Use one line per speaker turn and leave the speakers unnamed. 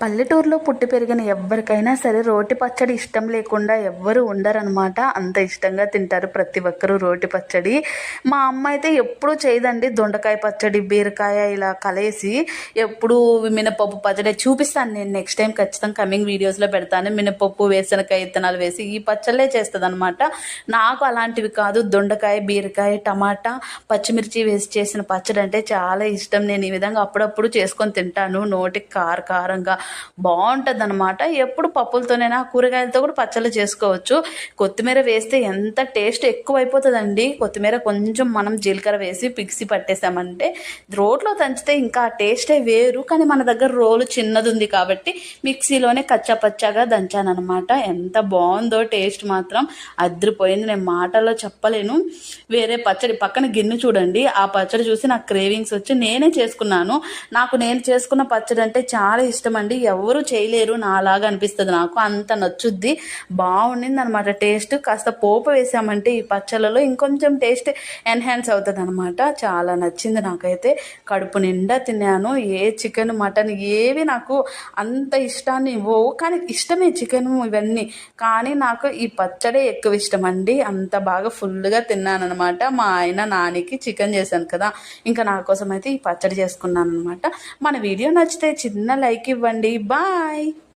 పల్లెటూరులో పుట్టి పెరిగిన ఎవరికైనా సరే రోటి పచ్చడి ఇష్టం లేకుండా ఎవ్వరు ఉండరనమాట అంత ఇష్టంగా తింటారు ప్రతి ఒక్కరూ రోటి పచ్చడి. మా అమ్మ అయితే ఎప్పుడూ చేయదండి. దొండకాయ పచ్చడి బీరకాయ ఇలా కలేసి ఎప్పుడు మినపప్పు పచ్చడి చూపిస్తాను నేను నెక్స్ట్ టైం ఖచ్చితంగా కమింగ్ వీడియోస్లో పెడతాను. మినపప్పు వేసనకాయ విత్తనాలు వేసి ఈ పచ్చళ్ళే చేస్తుంది అనమాట నాకు అలాంటివి కాదు. దొండకాయ బీరకాయ టమాటా పచ్చిమిర్చి వేసి చేసిన పచ్చడి అంటే చాలా ఇష్టం. నేను ఈ విధంగా అప్పుడప్పుడు చేసుకొని తింటాను. నోటికి కార కారంగా బాగుంటుంది అనమాట ఎప్పుడు పప్పులతోనైనా కూరగాయలతో కూడా పచ్చళ్ళు చేసుకోవచ్చు. కొత్తిమీర వేస్తే ఎంత టేస్ట్ ఎక్కువ అయిపోతుందండి కొత్తిమీర కొంచెం మనం జీలకర్ర వేసి పిక్సి పట్టేసామంటే రోట్లో దంచితే ఇంకా ఆ టేస్టే వేరు. కానీ మన దగ్గర రోలు చిన్నది ఉంది కాబట్టి మిక్సీలోనే కచ్చా పచ్చాగా దంచానమాట ఎంత బాగుందో టేస్ట్ మాత్రం. అద్రిపోయింది. నేను మాటల్లో చెప్పలేను. వేరే పచ్చడి పక్కన గిన్నె చూడండి. ఆ పచ్చడి చూసి నాకు క్రేవింగ్స్ వచ్చి నేనే చేసుకున్నాను. నాకు నేను చేసుకున్న పచ్చడి అంటే చాలా ఇష్టం అండి ఎవరు చేయలేరు నాలాగా అనిపిస్తుంది నాకు. అంత నచ్చుద్ది. బాగుండింది అనమాట టేస్ట్ కాస్త పోపు వేసామంటే ఈ పచ్చళ్ళలో ఇంకొంచెం టేస్ట్ ఎన్హాన్స్ అవుతుంది అనమాట చాలా నచ్చింది నాకైతే. కడుపు నిండా తిన్నాను. ఏ చికెన్ మటన్ ఏవి నాకు అంత ఇష్టాన్ని ఇవ్వవు. కానీ ఇష్టమే చికెన్ ఇవన్నీ. కానీ నాకు ఈ పచ్చడే ఎక్కువ ఇష్టం అండి అంత బాగా ఫుల్గా తిన్నాను అనమాట మా ఆయన నానికి చికెన్ చేశాను కదా. ఇంకా నా కోసం అయితే ఈ పచ్చడి చేసుకున్నాను అనమాట మన వీడియో నచ్చితే చిన్న లైక్ ఇవ్వండి. day. Bye.